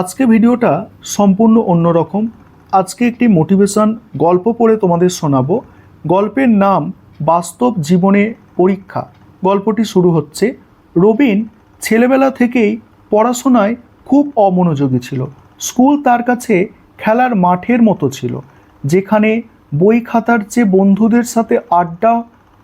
আজকে ভিডিওটা সম্পূর্ণ অন্যরকম আজকে একটি মোটিভেশন গল্প পড়ে তোমাদের শোনাবো। গল্পের নাম বাস্তব জীবনে পরীক্ষা। গল্পটি শুরু হচ্ছে, রবিন ছেলেবেলা থেকেই পড়াশোনায় খুব অমনোযোগী ছিল। স্কুল তার কাছে খেলার মাঠের মতো ছিল, যেখানে বই খাতার চেয়ে বন্ধুদের সাথে আড্ডা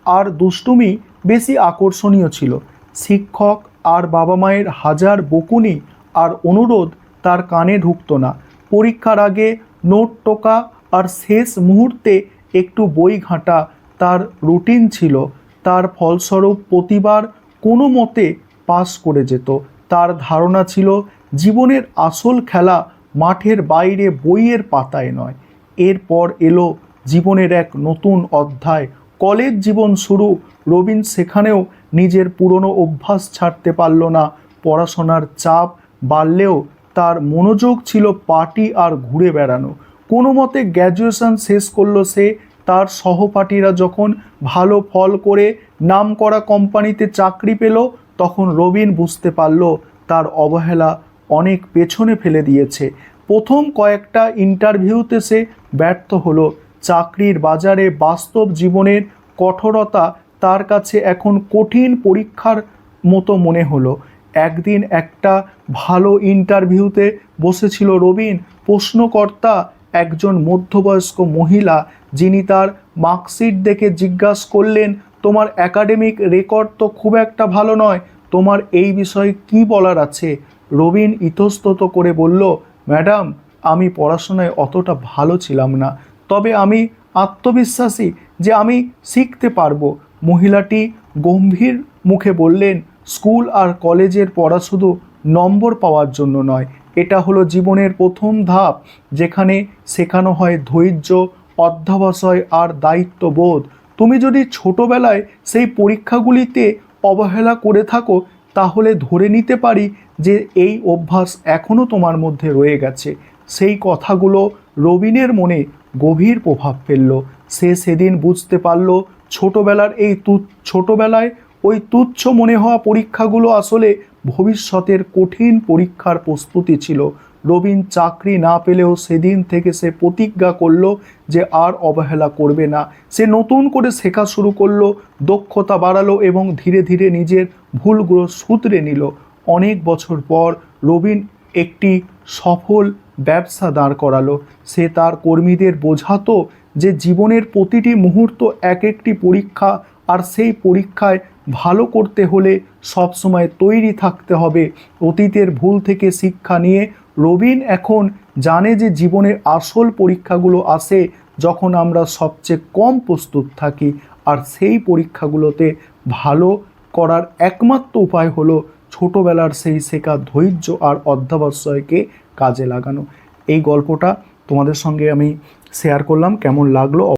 আর দুষ্টুমি বেশি আকর্ষণীয় ছিল। শিক্ষক আর বাবা মায়ের হাজার বকুনি আর অনুরোধ তার কানে ঢুকতো না। পরীক্ষার আগে নোট টোকা আর শেষ মুহূর্তে একটু বই ঘাঁটা তার রুটিন ছিল। তার ফলস্বরূপ প্রতিবার কোনো মতে পাস করে যেত। তার ধারণা ছিল, জীবনের আসল খেলা মাঠের বাইরে বইয়ের পাতায় নয়। এরপর এলো জীবনের এক নতুন অধ্যায়। কলেজ জীবন শুরু। রবিন সেখানেও নিজের পুরনো অভ্যাস ছাড়তে পারল না। পড়াশোনার চাপ বাড়লেও তার মনোযোগ ছিল পার্টি আর ঘুরে বেড়ানো। কোনো মতে গ্র্যাজুয়েশন শেষ করল সে তার সহপাঠীরা যখন ভালো ফল করে নাম করা কোম্পানিতে চাকরি পেল, তখন রবিন বুঝতে পারল তার অবহেলা অনেক পেছনে ফেলে দিয়েছে। প্রথম কয়েকটা ইন্টারভিউতে সে ব্যর্থ হলো। চাকরির বাজারে বাস্তব জীবনের কঠোরতা তার কাছে এখন কঠিন পরীক্ষার মতো মনে হলো। একদিন একটা ভালো ইন্টারভিউতে বসেছিল রবিন, প্রশ্নকর্তা একজন মধ্যবয়স্ক মহিলা যিনি তার মার্কশিট দেখে জিজ্ঞাসা করলেন, তোমার একাডেমিক রেকর্ড তো খুব একটা ভালো নয়, তোমার এই বিষয়ে কি বলার আছে? রবিন ইতস্তত করে বলল, ম্যাডাম, আমি পড়াশোনায় অতটা ভালো ছিলাম না, তবে আমি আত্মবিশ্বাসী যে আমি শিখতে পারব। মহিলাটি গম্ভীর মুখে বললেন স্কুল আর কলেজের পড়া শুধু নম্বর পাওয়ার জন্য নয়, এটা হলো জীবনের প্রথম ধাপ যেখানে শেখানো হয় ধৈর্য, অধ্যাবসায় আর দায়িত্ববোধ। তুমি যদি ছোটবেলায় সেই পরীক্ষাগুলিতে অবহেলা করে থাকো, তাহলে ধরে নিতে পারি যে এই অভ্যাস এখনও তোমার মধ্যে রয়ে গেছে। সেই কথাগুলো রবিনের মনে গভীর প্রভাব ফেলল। সে সেদিন বুঝতে পারল, ছোটবেলার এই তু ছোটবেলায় ওই তুচ্ছ মনে হওয়া পরীক্ষাগুলো আসলে ভবিষ্যতের কঠিন পরীক্ষার প্রস্তুতি ছিল। রবিন চাকরি না পেলেও সেদিন থেকে সে প্রতিজ্ঞা করল যে আর অবহেলা করবে না। সে নতুন করে শেখা শুরু করল, দক্ষতা বাড়ালো এবং ধীরে ধীরে নিজের ভুলগুলো শুধরে নিল। অনেক বছর পর রবিন একটি সফল ব্যবসা দাঁড় করালো। সে তার কর্মীদের বোঝাতো যে জীবনের প্রতিটি মুহূর্ত এক একটি পরীক্ষা আর সেই পরীক্ষায় ভালো করতে হলে সবসময় তৈরি থাকতে হবে। অতীতের ভুল থেকে শিক্ষা নিয়ে রবিন এখন জানে যে জীবনের আসল পরীক্ষাগুলো আসে যখন আমরা সবচেয়ে কম প্রস্তুত থাকি আর সেই পরীক্ষাগুলোতে ভালো করার একমাত্র উপায় হলো ছোটোবেলার সেই শেখা ধৈর্য আর অধ্যাবসায়কে কাজে লাগানো। এই গল্পটা তোমাদের সঙ্গে আমি শেয়ার করলাম। কেমন লাগল?